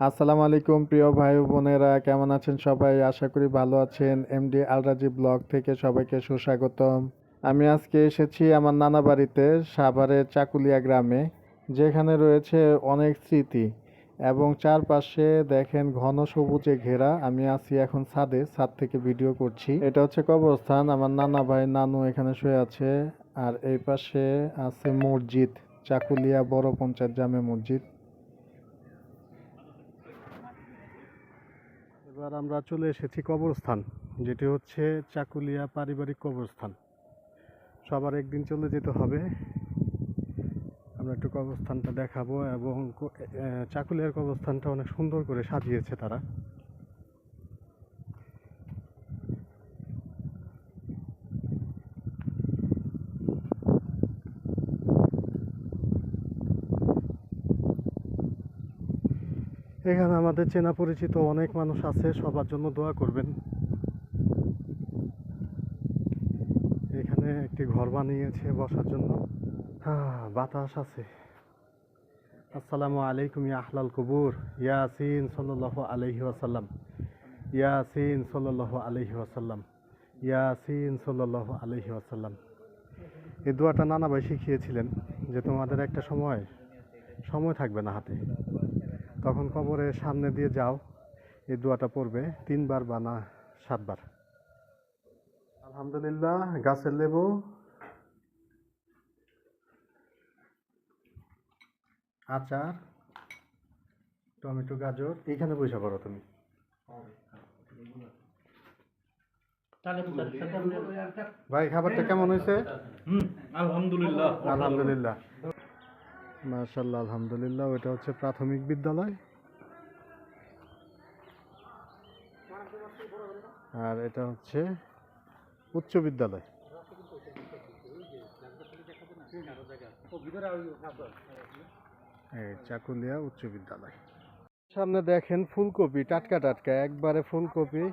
আসসালামু আলাইকুম, প্রিয় ভাই বোনেরা। কেমন আছেন সবাই? আশা করি ভালো আছেন। এমডি আলরাজি ব্লগ থেকে সবাইকে সুস্বাগতম। আমি আজকে এসেছি আমার নানা বাড়িতে, সাভারের চাকুলিয়া গ্রামে, যেখানে রয়েছে অনেক স্মৃতি। এবং চারপাশে দেখেন ঘন সবুজে ঘেরা। আমি আছি এখন ছাদে, ছাদ থেকে ভিডিও করছি। এটা হচ্ছে কবরস্থান। আমার নানা ভাই নানু এখানে শুয়ে আছে। আর এই পাশে আছে মসজিদ, চাকুলিয়া বড় পঞ্চায়েত জামে মসজিদ। এবার আমরা চলে এসেছি কবরস্থান, যেটি হচ্ছে চাকুলিয়া পারিবারিক কবরস্থান। সবার একদিন চলে যেতে হবে। আমরা একটু কবরস্থানটা দেখাবো এবং চাকুলিয়ার কবরস্থানটা অনেক সুন্দর করে সাজিয়েছে তারা। এখানে আমাদের চেনা পরিচিত অনেক মানুষ আছে সবার জন্য দোয়া করবেন। এখানে একটি ঘর বানিয়েছে বসার জন্য। হ্যাঁ, বাতাস আছে। আসসালামু আলাইকুম ইয়া আহলাল কুবুর। ইয়াসিন সাল্লাল্লাহু আলাইহি ওয়াসাল্লাম। ইয়াসিন সাল্লাল্লাহু আলাইহি ওয়াসাল্লাম। ইয়াসিন সাল্লাল্লাহু আলাইহি ওয়াসাল্লাম। এই দোয়াটা নানা ভাই শিখিয়েছিলেন যে তোমাদের একটা সময় সময় থাকবে না হাতে। তখন কবরের সামনে দিয়ে যাও এই দোয়াটা পড়বে তিনবার বা না সাতবার। আলহামদুলিল্লাহ গাছের লেবু। আচার টমেটো গাজর এইখানে বসে পড়ো তুমি। ভাই খাবারটা কেমন হয়েছে? হুম আলহামদুলিল্লাহ। আলহামদুলিল্লাহ। মাশাল্লাহ আলহামদুলিল্লাহ ওটা হচ্ছে প্রাথমিক বিদ্যালয়। আর এটা হচ্ছে উচ্চ বিদ্যালয়। চাকুলিয়া উচ্চ বিদ্যালয়। সামনে দেখেন ফুলকপি, টাটকা টাটকা, একবারে ফুলকপি।